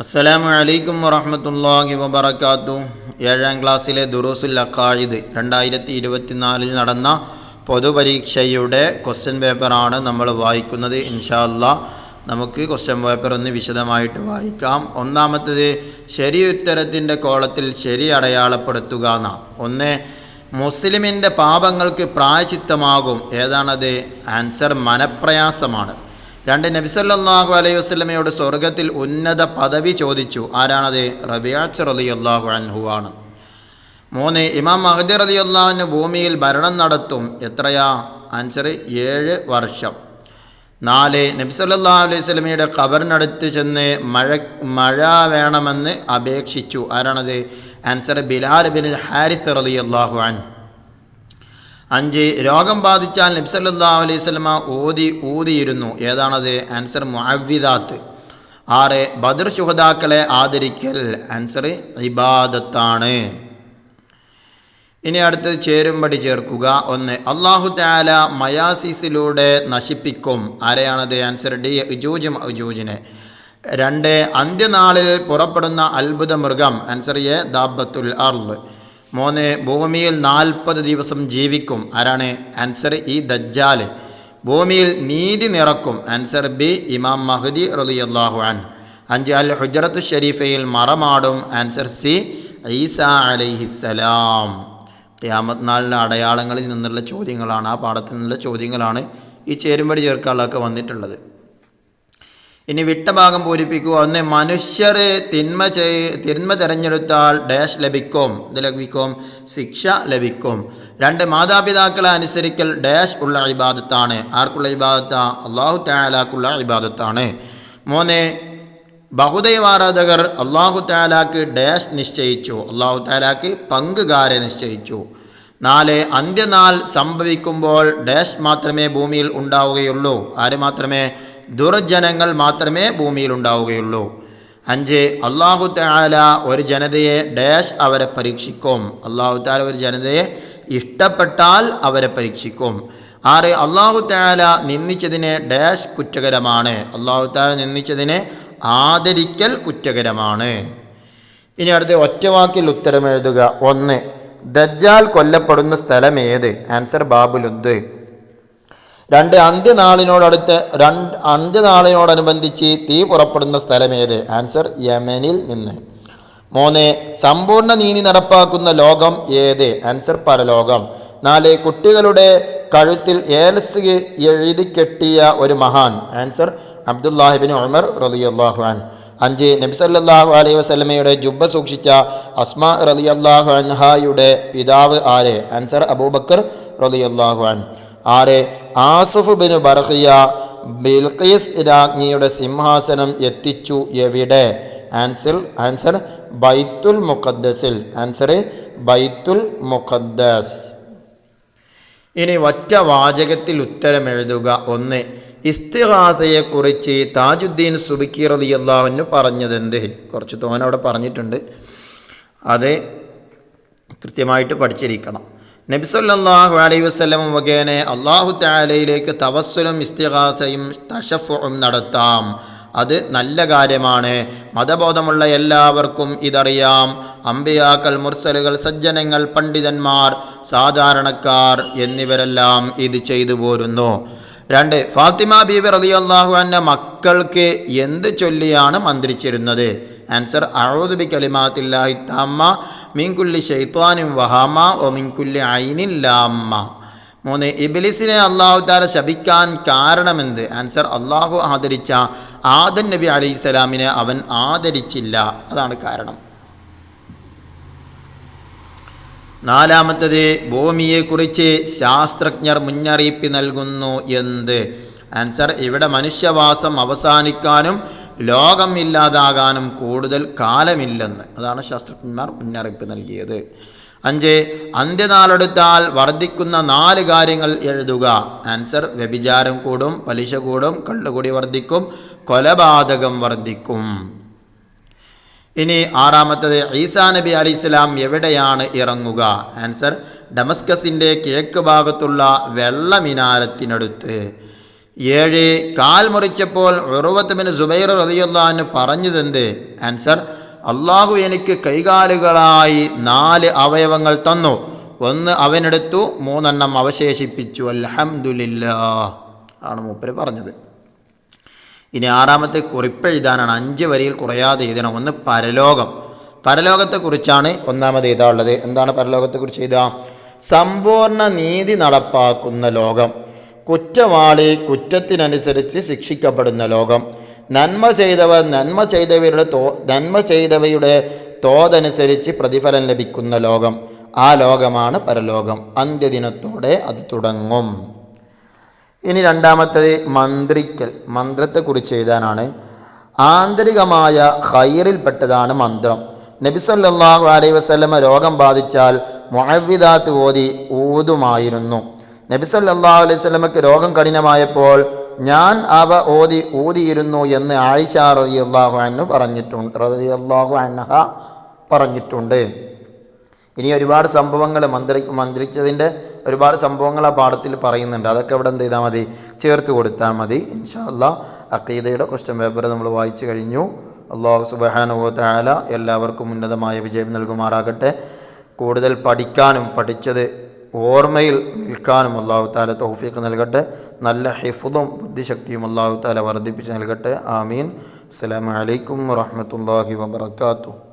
അസ്സലാമു അലൈക്കും വറഹമത്തല്ലാഹി വബർക്കാത്തു ഏഴാം ക്ലാസ്സിലെ ദുറൂസുൽ അക്കായിദ് രണ്ടായിരത്തി ഇരുപത്തിനാലിൽ നടന്ന പൊതുപരീക്ഷയുടെ ക്വസ്റ്റ്യൻ പേപ്പറാണ് നമ്മൾ വായിക്കുന്നത്. ഇൻഷാല്ല നമുക്ക് ക്വസ്റ്റ്യൻ പേപ്പർ ഒന്ന് വിശദമായിട്ട് വായിക്കാം. ഒന്നാമത്തത് ശരി ഉത്തരത്തിന്റെ കോളത്തിൽ ശരി അടയാളപ്പെടുത്തുക എന്നാണ് ഒന്ന് മുസ്ലിമിന്റെ പാപങ്ങൾക്ക് പ്രായച്ചിത്തമാകും. ഏതാണത്? ആൻസർ മനപ്രയാസമാണ്. രണ്ട് നബിസല്ലാഹു അലൈഹി വസ്ലമയോട് സ്വർഗത്തിൽ ഉന്നത പദവി ചോദിച്ചു. ആരാണത്? റബിയാച്ച് റലി അള്ളാഹു അൻഹു ആണ്. മൂന്ന് ഇമാം മഹദി റലി അള്ളാഹുവിന് ഭൂമിയിൽ ഭരണം നടത്തും. എത്രയാ? ആൻസർ ഏഴ് വർഷം. നാല് നബിസല്ലാ അലൈഹി സ്വലമയുടെ ഖബറിനടുത്ത് ചെന്ന് മഴ മഴ വേണമെന്ന് അപേക്ഷിച്ചു. ആരാണത്? ആൻസർ ബിലാൽ ബിൻ ഹാരിസ് റലി അള്ളാഹു അൻഹു. അഞ്ച് രോഗം ബാധിച്ചാൽ നബ്സല്ലാ അലൈഹി സ്വലമ ഓതി ഊതിയിരുന്നു. ഏതാണത്? ആൻസർ മുഅവ്വിദാത്ത്. ആറ് ബദർ ശുഹദാക്കളെ ആദരിക്കൽ. ആൻസർ ഇബാദത്താണ്. ഇനി അടുത്തത് ചേരുംപടി ചേർക്കുക. ഒന്ന് അള്ളാഹു താല മയാസിസിലൂടെ നശിപ്പിക്കും. ആരെയാണത്? ആൻസർ ഡി ഇജൂജ് അജൂജിനെ രണ്ട് അന്ത്യനാളിൽ പുറപ്പെടുന്ന അത്ഭുത മൃഗം ആൻസർ എ ദാബത്തുൽ അർൾ മൂന്ന് ഭൂമിയിൽ നാൽപ്പത് ദിവസം ജീവിക്കും. ആരാണ്? ആൻസർ ഇ ദജ്ജാൽ ഭൂമിയിൽ നീതി നിറക്കും. ആൻസർ ബി ഇമാം മഹദി റളിയല്ലാഹു അൻ അഞ്ച് അൽ ഹുജറത്ത് ഷരീഫയിൽ മറമാടും. ആൻസർ സി ഈസ അലൈഹിസ്സലാം ഖിയാമത്ത് നാളിലെ അടയാളങ്ങളിൽ നിന്നുള്ള ചോദ്യങ്ങളാണ് ആ പാഠത്തിൽ നിന്നുള്ള ചോദ്യങ്ങളാണ് ഈ ചേരുമ്പടി ചേർക്കാളൊക്കെ വന്നിട്ടുള്ളത്. ഇനി വിട്ട ഭാഗം പൂരിപ്പിക്കുക. ഒന്ന് മനുഷ്യരെ തിന്മ ചെയ് തിന്മ തിരഞ്ഞെടുത്താൽ ഡാഷ് ലഭിക്കും. ഇത് ലഭിക്കും? ശിക്ഷ ലഭിക്കും. രണ്ട് മാതാപിതാക്കളെ അനുസരിക്കൽ ഡാഷ് ഉള്ള ഇബാദത്താണ്. ആർക്കുള്ള ഇബാദത്ത? അള്ളാഹു താലാക്കുള്ള ഇബാദത്താണ്. മൂന്ന് ബഹുദൈവാരാധകർ അള്ളാഹു താലാക്ക് ഡാഷ് നിശ്ചയിച്ചു. അള്ളാഹു താലാക്ക് പങ്കുകാരെ നിശ്ചയിച്ചു. നാല് അന്ത്യനാൾ സംഭവിക്കുമ്പോൾ ഡാഷ് മാത്രമേ ഭൂമിയിൽ ഉണ്ടാവുകയുള്ളൂ. ആര് മാത്രമേ? ദുർജനങ്ങൾ മാത്രമേ ഭൂമിയിൽ ഉണ്ടാവുകയുള്ളൂ അഞ്ച് അള്ളാഹു താല ഒരു ജനതയെ ഡാഷ് അവരെ പരീക്ഷിക്കും. അള്ളാഹു താല ഒരു ജനതയെ ഇഷ്ടപ്പെട്ടാൽ അവരെ പരീക്ഷിക്കും. ആറ് അള്ളാഹു താല നിന്ദിച്ചതിനെ ഡാഷ് കുറ്റകരമാണ്. അള്ളാഹു താല നിന്ദിച്ചതിനെ ആദരിക്കൽ കുറ്റകരമാണ്. ഇനി അടുത്ത ഒറ്റവാക്കിൽ ഉത്തരം എഴുതുക. ഒന്ന് ദജ്ജാൽ കൊല്ലപ്പെടുന്ന സ്ഥലം ഏത്? ആൻസർ ബാബുലുദ് രണ്ട് അന്ത്യനാളിനോടടുത്ത് രണ്ട് അന്ത്യനാളിനോടനുബന്ധിച്ച് തീ പുറപ്പെടുന്ന സ്ഥലമേത്? ആൻസർ യമനിൽ നിന്ന്. മൂന്ന് സമ്പൂർണ നീതി നടപ്പാക്കുന്ന ലോകം ഏത്? ആൻസർ പരലോകം. നാല് കുട്ടികളുടെ കഴുത്തിൽ ഏലസ് എഴുതി കെട്ടിയ ഒരു മഹാൻ. ആൻസർ അബ്ദുല്ലാഹിബിൻ ഉമർ റലിയല്ലാഹു അൻ അഞ്ച് നബിസല്ലാഹു അലൈഹി വസ്ലമയുടെ ജുബ്ബ സൂക്ഷിച്ച അസ്മ റലിയല്ലാഹു അൻഹായുടെ പിതാവ് ആര്? ആൻസർ അബൂബക്കർ റലിയല്ലാഹു അൻ ആറ് ആസുഫ് ബിൻ ബർഹിയ ബിൽഖീസ് രാജ്ഞിയുടെ സിംഹാസനം എത്തിച്ചു എവിടെ? ആൻസർ ആൻസർ ബൈത്തുൽ മുഖദ്ദസിൽ. ആൻസർ ബൈത്തുൽ മുഖദ്ദസ്. ഇനി ഒറ്റ വാചകത്തിൽ ഉത്തരം എഴുതുക. ഒന്ന് ഇസ്തിഹാസയെക്കുറിച്ച് താജുദ്ദീൻ സുബിക്കി റലി അള്ളാഹുവിന് പറഞ്ഞതെന്ത്? കുറച്ച് തോന്നവിടെ പറഞ്ഞിട്ടുണ്ട്. അത് കൃത്യമായിട്ട് പഠിച്ചിരിക്കണം. നബിസല്ലാഹു അലൈഹി വസ്ലം മുഖേന അള്ളാഹു താലയിലേക്ക് തവസ്സലും ഇസ്തിഹാസയും തഷഫും നടത്താം. അത് നല്ല കാര്യമാണ്. മതബോധമുള്ള എല്ലാവർക്കും ഇതറിയാം. അമ്പിയാക്കൾ മുർസലുകൾ സജ്ജനങ്ങൾ പണ്ഡിതന്മാർ സാധാരണക്കാർ എന്നിവരെല്ലാം ഇത് ചെയ്തു പോരുന്നു. രണ്ട് ഫാത്തിമ ബീബി റലി അള്ളാഹു അന്ന മക്കൾക്ക് എന്ത് ചൊല്ലിയാണ് മന്ത്രിച്ചിരുന്നത്? ആൻസർ അഴുദ് ബി കലിമാത്തില്ലാഹി താമ്മ മീൻകുല്ലി ഷെയ്ത്വാനും വഹാമ ഒ മീൻകുല്ലി ഐനില്ലാമ്മ ലാമ്മ മൂന്ന് ഇബിലിസിനെ അള്ളാഹു താല ശപിക്കാൻ കാരണമെന്ത്? ആൻസർ അള്ളാഹു ആദരിച്ച ആദൻ നബി അലൈഹി സ്വലാമിനെ അവൻ ആദരിച്ചില്ല. അതാണ് കാരണം. നാലാമത്തത് ഭൂമിയെക്കുറിച്ച് ശാസ്ത്രജ്ഞർ മുന്നറിയിപ്പ് നൽകുന്നു എന്ത്? ആൻസർ ഇവിടെ മനുഷ്യവാസം അവസാനിക്കാനും ലോകം ഇല്ലാതാകാനും കൂടുതൽ കാലമില്ലെന്ന്. അതാണ് ശാസ്ത്രജ്ഞന്മാർ മുന്നറിയിപ്പ് നൽകിയത്. അഞ്ച് അന്ത്യനാളെടുത്താൽ വർദ്ധിക്കുന്ന നാല് കാര്യങ്ങൾ എഴുതുക. ആൻസർ വ്യഭിചാരം കൂടും പലിശ കൂടും കള്ളുകൂടി വർദ്ധിക്കും കൊലപാതകം വർദ്ധിക്കും. ഇനി ആറാമത്തത് ഈസാ നബി അലി ഇസ്ലാം എവിടെയാണ് ഇറങ്ങുക? ആൻസർ ഡമസ്കസിന്റെ കിഴക്ക് ഭാഗത്തുള്ള വെള്ള മിനാരത്തിനടുത്ത് ഏഴ് കാൽ മുറിച്ചപ്പോൾ ഉറുവത്തുബിന് സുബൈർ റതിയുള്ളഹാന് പറഞ്ഞതെന്ത്? ആൻസർ അള്ളാഹു എനിക്ക് കൈകാലുകളായി നാല് അവയവങ്ങൾ തന്നു. ഒന്ന് അവനെടുത്തു മൂന്നെണ്ണം അവശേഷിപ്പിച്ചു. അൽഹംദുലില്ലാ ആണ് മൂപ്പര് പറഞ്ഞത്. ഇനി ആറാമത്തെ കുറിപ്പെഴുതാനാണ് അഞ്ച് വരിയിൽ കുറയാതെ എഴുതണം. ഒന്ന് പരലോകം. പരലോകത്തെക്കുറിച്ചാണ് ഒന്നാമത് എഴുതാനുള്ളത്. എന്താണ് പരലോകത്തെക്കുറിച്ച് എഴുതുക? സമ്പൂർണ നീതി നടപ്പാക്കുന്ന ലോകം. കുറ്റവാളി കുറ്റത്തിനനുസരിച്ച് ശിക്ഷിക്കപ്പെടുന്ന ലോകം. നന്മ ചെയ്തവർ നന്മ ചെയ്തവരുടെ തോ നന്മ ചെയ്തവയുടെ തോതനുസരിച്ച് പ്രതിഫലം ലഭിക്കുന്ന ലോകം. ആ ലോകമാണ് പരലോകം. അന്ത്യദിനത്തോടെ അത് തുടങ്ങും. ഇനി രണ്ടാമത്തത് മന്ത്രിക്കൽ. മന്ത്രത്തെക്കുറിച്ച് എഴുതാനാണ്. ആന്തരികമായ ഹൈറിൽപ്പെട്ടതാണ് മന്ത്രം. നബിസല്ലാഹു വസല്ലമ രോഗം ബാധിച്ചാൽ മുഅവ്വിദാത്ത് ഓതി ഊതുമായിരുന്നു. നബി സല്ലല്ലാഹു അലൈഹി വസല്ലമക്ക് രോഗം കഠിനമായപ്പോൾ ഞാൻ അവ ഓതി ഊതിയിരുന്നു എന്ന് ആയിഷ റളിയല്ലാഹു അൻഹു പറഞ്ഞിട്ടുണ്ട് റതി അള്ളാഹു അൻഹ പറഞ്ഞിട്ടുണ്ട്. ഇനി ഒരുപാട് സംഭവങ്ങൾ മന്ത്രി മന്ത്രിച്ചതിന്റെ ഒരുപാട് സംഭവങ്ങൾ ആ പാഠത്തിൽ പറയുന്നുണ്ട്. അതൊക്കെ ഇവിടെ എന്ത് ചെയ്താൽ മതി ചേർത്ത് കൊടുത്താൽ മതി. ഇൻഷാല്ല അക്കീദയുടെ ക്വസ്റ്റ്യൻ പേപ്പർ നമ്മൾ വായിച്ചു കഴിഞ്ഞു. അള്ളാഹു സുബഹാനുഭവ താല എല്ലാവർക്കും ഉന്നതമായ വിജയം നൽകുമാറാകട്ടെ. കൂടുതൽ പഠിക്കാനും പഠിച്ചത് ഓർമ്മയിൽ നിൽക്കാനും അള്ളാഹു താല തൗഫീഖ് നൽകട്ടെ. നല്ല ഹിഫുദും ബുദ്ധിശക്തിയും അള്ളാഹു താല വർദ്ധിപ്പിച്ച് നൽകട്ടെ. ആമീൻ. അസ്സലാമലൈക്കും വറഹ്മത്തുള്ളാഹി വബറകാതുഹു.